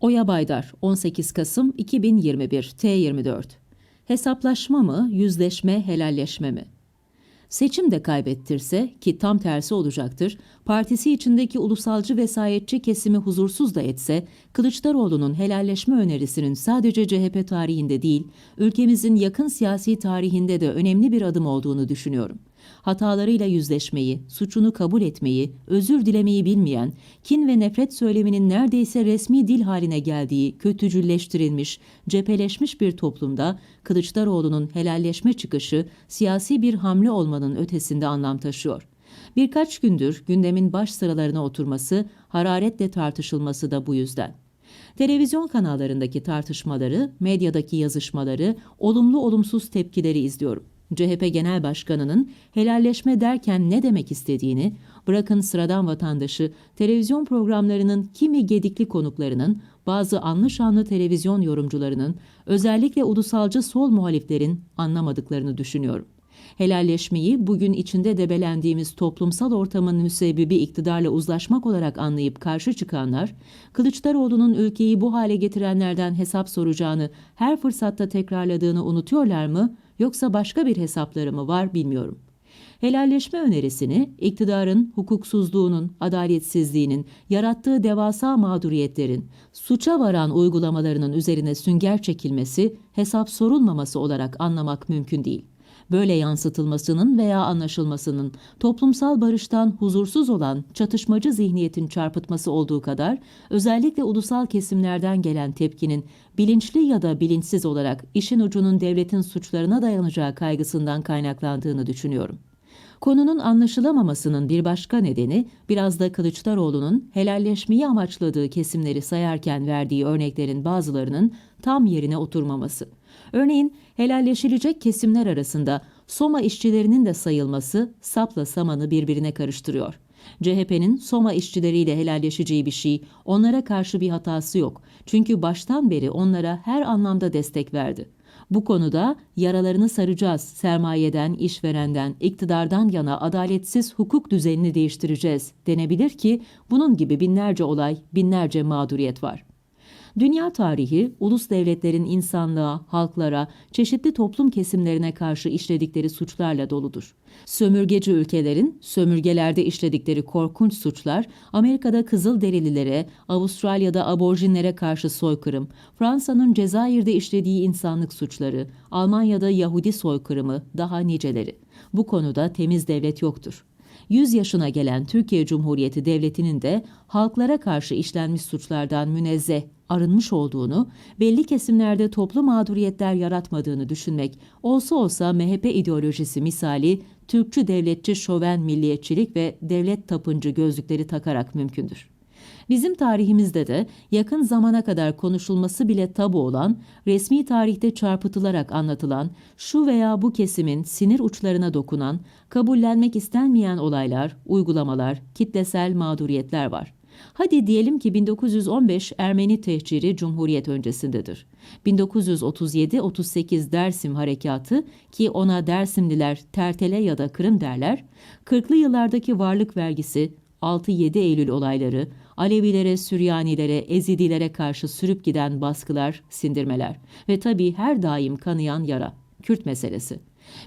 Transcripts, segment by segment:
Oya Baydar 18 Kasım 2021 T24 Hesaplaşma mı, yüzleşme, helalleşme mi? Seçim de kaybettirse ki tam tersi olacaktır, partisi içindeki ulusalcı vesayetçi kesimi huzursuz da etse, Kılıçdaroğlu'nun helalleşme önerisinin sadece CHP tarihinde değil, ülkemizin yakın siyasi tarihinde de önemli bir adım olduğunu düşünüyorum. Hatalarıyla yüzleşmeyi, suçunu kabul etmeyi, özür dilemeyi bilmeyen, kin ve nefret söyleminin neredeyse resmi dil haline geldiği, kötücülleştirilmiş, cepheleşmiş bir toplumda Kılıçdaroğlu'nun helalleşme çıkışı siyasi bir hamle olmanın ötesinde anlam taşıyor. Birkaç gündür gündemin baş sıralarına oturması, hararetle tartışılması da bu yüzden. Televizyon kanallarındaki tartışmaları, medyadaki yazışmaları, olumlu olumsuz tepkileri izliyorum. CHP Genel Başkanı'nın helalleşme derken ne demek istediğini, bırakın sıradan vatandaşı, televizyon programlarının kimi gedikli konuklarının, bazı anlı şanlı televizyon yorumcularının, özellikle ulusalcı sol muhaliflerin anlamadıklarını düşünüyorum. Helalleşmeyi bugün içinde debelendiğimiz toplumsal ortamın müsebbibi iktidarla uzlaşmak olarak anlayıp karşı çıkanlar, Kılıçdaroğlu'nun ülkeyi bu hale getirenlerden hesap soracağını her fırsatta tekrarladığını unutuyorlar mı yoksa başka bir hesapları mı var bilmiyorum. Helalleşme önerisini iktidarın hukuksuzluğunun, adaletsizliğinin, yarattığı devasa mağduriyetlerin, suça varan uygulamalarının üzerine sünger çekilmesi, hesap sorulmaması olarak anlamak mümkün değil. Böyle yansıtılmasının veya anlaşılmasının toplumsal barıştan huzursuz olan çatışmacı zihniyetin çarpıtması olduğu kadar özellikle ulusal kesimlerden gelen tepkinin bilinçli ya da bilinçsiz olarak işin ucunun devletin suçlarına dayanacağı kaygısından kaynaklandığını düşünüyorum. Konunun anlaşılamamasının bir başka nedeni biraz da Kılıçdaroğlu'nun helalleşmeyi amaçladığı kesimleri sayarken verdiği örneklerin bazılarının tam yerine oturmaması. Örneğin helalleşilecek kesimler arasında Soma işçilerinin de sayılması sapla samanı birbirine karıştırıyor. CHP'nin Soma işçileriyle helalleşeceği bir şey, onlara karşı bir hatası yok. Çünkü baştan beri onlara her anlamda destek verdi. Bu konuda yaralarını saracağız, sermayeden, işverenden, iktidardan yana adaletsiz hukuk düzenini değiştireceğiz denebilir ki bunun gibi binlerce olay, binlerce mağduriyet var. Dünya tarihi, ulus devletlerin insanlığa, halklara, çeşitli toplum kesimlerine karşı işledikleri suçlarla doludur. Sömürgeci ülkelerin sömürgelerde işledikleri korkunç suçlar, Amerika'da Kızılderililere, Avustralya'da aborjinlere karşı soykırım, Fransa'nın Cezayir'de işlediği insanlık suçları, Almanya'da Yahudi soykırımı, daha niceleri. Bu konuda temiz devlet yoktur. 100 yaşına gelen Türkiye Cumhuriyeti Devleti'nin de halklara karşı işlenmiş suçlardan münezzeh, arınmış olduğunu, belli kesimlerde toplu mağduriyetler yaratmadığını düşünmek olsa olsa MHP ideolojisi misali Türkçü devletçi şoven milliyetçilik ve devlet tapıncı gözlükleri takarak mümkündür. Bizim tarihimizde de yakın zamana kadar konuşulması bile tabu olan, resmi tarihte çarpıtılarak anlatılan, şu veya bu kesimin sinir uçlarına dokunan, kabullenmek istenmeyen olaylar, uygulamalar, kitlesel mağduriyetler var. Hadi diyelim ki 1915 Ermeni tehciri Cumhuriyet öncesindedir. 1937-38 Dersim Harekatı ki ona Dersimliler Tertele ya da Kırım derler, 40'lı yıllardaki varlık vergisi, 6-7 Eylül olayları, Alevilere, Süryanilere, Ezidilere karşı sürüp giden baskılar, sindirmeler ve tabii her daim kanayan yara, Kürt meselesi.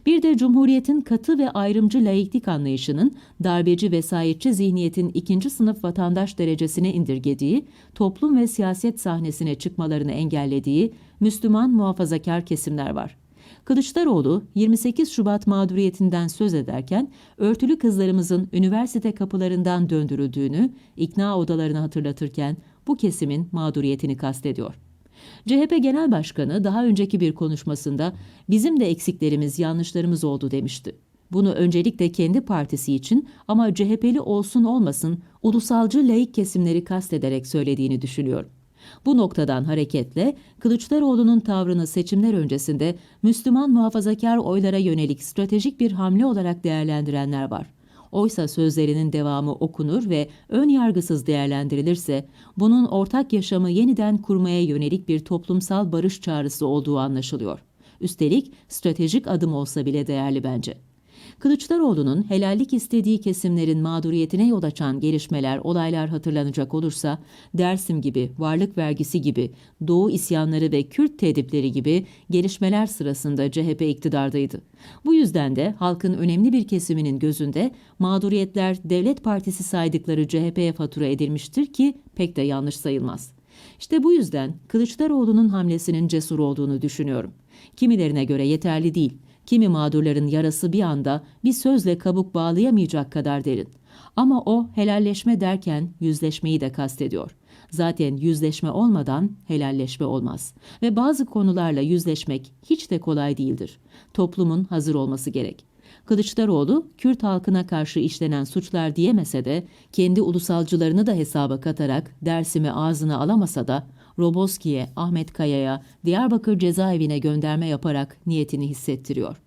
Bir de Cumhuriyet'in katı ve ayrımcı laiklik anlayışının darbeci vesayetçi zihniyetin ikinci sınıf vatandaş derecesine indirgediği, toplum ve siyaset sahnesine çıkmalarını engellediği Müslüman muhafazakar kesimler var. Kılıçdaroğlu 28 Şubat mağduriyetinden söz ederken örtülü kızlarımızın üniversite kapılarından döndürüldüğünü ikna odalarını hatırlatırken bu kesimin mağduriyetini kastediyor. CHP Genel Başkanı daha önceki bir konuşmasında bizim de eksiklerimiz, yanlışlarımız oldu demişti. Bunu öncelikle kendi partisi için ama CHP'li olsun olmasın ulusalcı laik kesimleri kastederek söylediğini düşünüyorum. Bu noktadan hareketle Kılıçdaroğlu'nun tavrını seçimler öncesinde Müslüman muhafazakar oylara yönelik stratejik bir hamle olarak değerlendirenler var. Oysa sözlerinin devamı okunur ve ön yargısız değerlendirilirse bunun ortak yaşamı yeniden kurmaya yönelik bir toplumsal barış çağrısı olduğu anlaşılıyor. Üstelik stratejik adım olsa bile değerli bence. Kılıçdaroğlu'nun helallik istediği kesimlerin mağduriyetine yol açan gelişmeler, olaylar hatırlanacak olursa Dersim gibi, varlık vergisi gibi, Doğu isyanları ve Kürt tedipleri gibi gelişmeler sırasında CHP iktidardaydı. Bu yüzden de halkın önemli bir kesiminin gözünde mağduriyetler devlet partisi saydıkları CHP'ye fatura edilmiştir ki pek de yanlış sayılmaz. İşte bu yüzden Kılıçdaroğlu'nun hamlesinin cesur olduğunu düşünüyorum. Kimilerine göre yeterli değil. Kimi mağdurların yarası bir anda bir sözle kabuk bağlayamayacak kadar derin. Ama o helalleşme derken yüzleşmeyi de kastediyor. Zaten yüzleşme olmadan helalleşme olmaz. Ve bazı konularla yüzleşmek hiç de kolay değildir. Toplumun hazır olması gerek. Kılıçdaroğlu, Kürt halkına karşı işlenen suçlar diyemese de, kendi ulusalcılarını da hesaba katarak Dersim'i ağzına alamasa da, Roboski'ye, Ahmet Kaya'ya, Diyarbakır cezaevine gönderme yaparak niyetini hissettiriyor.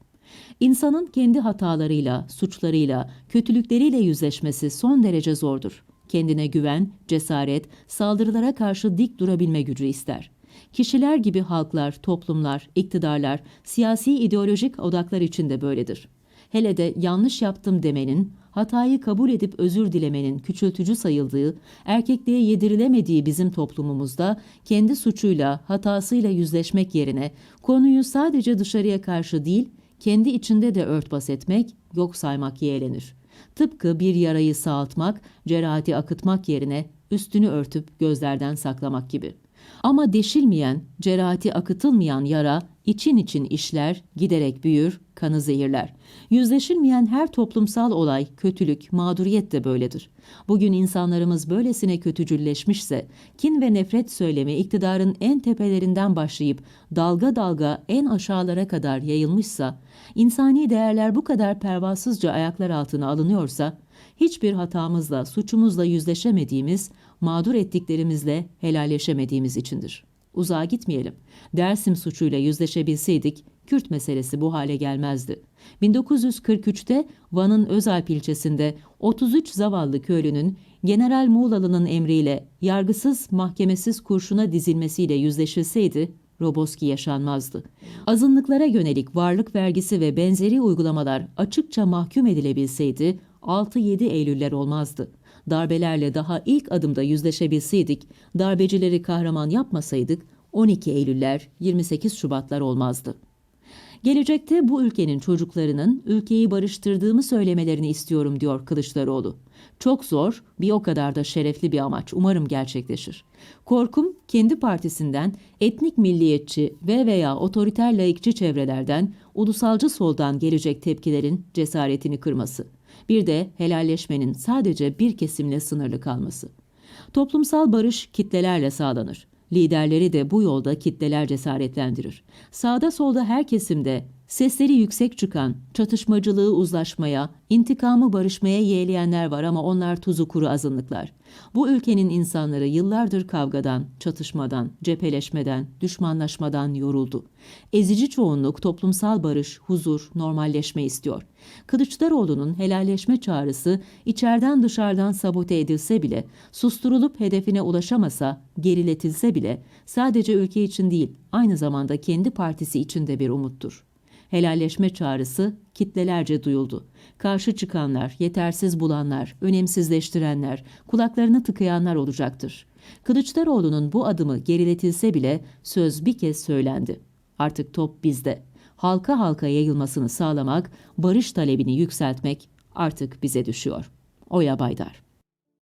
İnsanın kendi hatalarıyla, suçlarıyla, kötülükleriyle yüzleşmesi son derece zordur. Kendine güven, cesaret, saldırılara karşı dik durabilme gücü ister. Kişiler gibi halklar, toplumlar, iktidarlar, siyasi ideolojik odaklar için de böyledir. Hele de yanlış yaptım demenin, hatayı kabul edip özür dilemenin küçültücü sayıldığı, erkekliğe yedirilemediği bizim toplumumuzda kendi suçuyla, hatasıyla yüzleşmek yerine konuyu sadece dışarıya karşı değil, kendi içinde de örtbas etmek, yok saymak yeğlenir. Tıpkı bir yarayı sağaltmak, cerahati akıtmak yerine üstünü örtüp gözlerden saklamak gibi. Ama deşilmeyen, cerahati akıtılmayan yara için için işler, giderek büyür, kanı zehirler. Yüzleşilmeyen her toplumsal olay, kötülük, mağduriyet de böyledir. Bugün insanlarımız böylesine kötücülleşmişse, kin ve nefret söylemi iktidarın en tepelerinden başlayıp dalga dalga en aşağılara kadar yayılmışsa, insani değerler bu kadar pervasızca ayaklar altına alınıyorsa, hiçbir hatamızla, suçumuzla yüzleşemediğimiz, mağdur ettiklerimizle helalleşemediğimiz içindir. Uzağa gitmeyelim. Dersim suçuyla yüzleşebilseydik, Kürt meselesi bu hale gelmezdi. 1943'te Van'ın Özalp ilçesinde 33 zavallı köylünün General Muğlalı'nın emriyle yargısız, mahkemesiz kurşuna dizilmesiyle yüzleşilseydi, Roboski yaşanmazdı. Azınlıklara yönelik varlık vergisi ve benzeri uygulamalar açıkça mahkum edilebilseydi, 6-7 Eylüller olmazdı. Darbelerle daha ilk adımda yüzleşebilseydik, darbecileri kahraman yapmasaydık 12 Eylüller, 28 Şubatlar olmazdı. Gelecekte bu ülkenin çocuklarının ülkeyi barıştırdığımı söylemelerini istiyorum diyor Kılıçdaroğlu. Çok zor, bir o kadar da şerefli bir amaç. Umarım gerçekleşir. Korkum kendi partisinden etnik milliyetçi ve veya otoriter laikçi çevrelerden, ulusalcı soldan gelecek tepkilerin cesaretini kırması. Bir de helalleşmenin sadece bir kesimle sınırlı kalması. Toplumsal barış kitlelerle sağlanır. Liderleri de bu yolda kitleler cesaretlendirir. Sağda solda her kesimde sesleri yüksek çıkan, çatışmacılığı uzlaşmaya, intikamı barışmaya yeğleyenler var ama onlar tuzu kuru azınlıklar. Bu ülkenin insanları yıllardır kavgadan, çatışmadan, cepheleşmeden, düşmanlaşmadan yoruldu. Ezici çoğunluk toplumsal barış, huzur, normalleşme istiyor. Kılıçdaroğlu'nun helalleşme çağrısı içeriden dışarıdan sabote edilse bile, susturulup hedefine ulaşamasa, geriletilse bile sadece ülke için değil, aynı zamanda kendi partisi için de bir umuttur. Helalleşme çağrısı kitlelerce duyuldu. Karşı çıkanlar, yetersiz bulanlar, önemsizleştirenler, kulaklarını tıkayanlar olacaktır. Kılıçdaroğlu'nun bu adımı geriletilse bile söz bir kez söylendi. Artık top bizde. Halka halka yayılmasını sağlamak, barış talebini yükseltmek artık bize düşüyor. Oya Baydar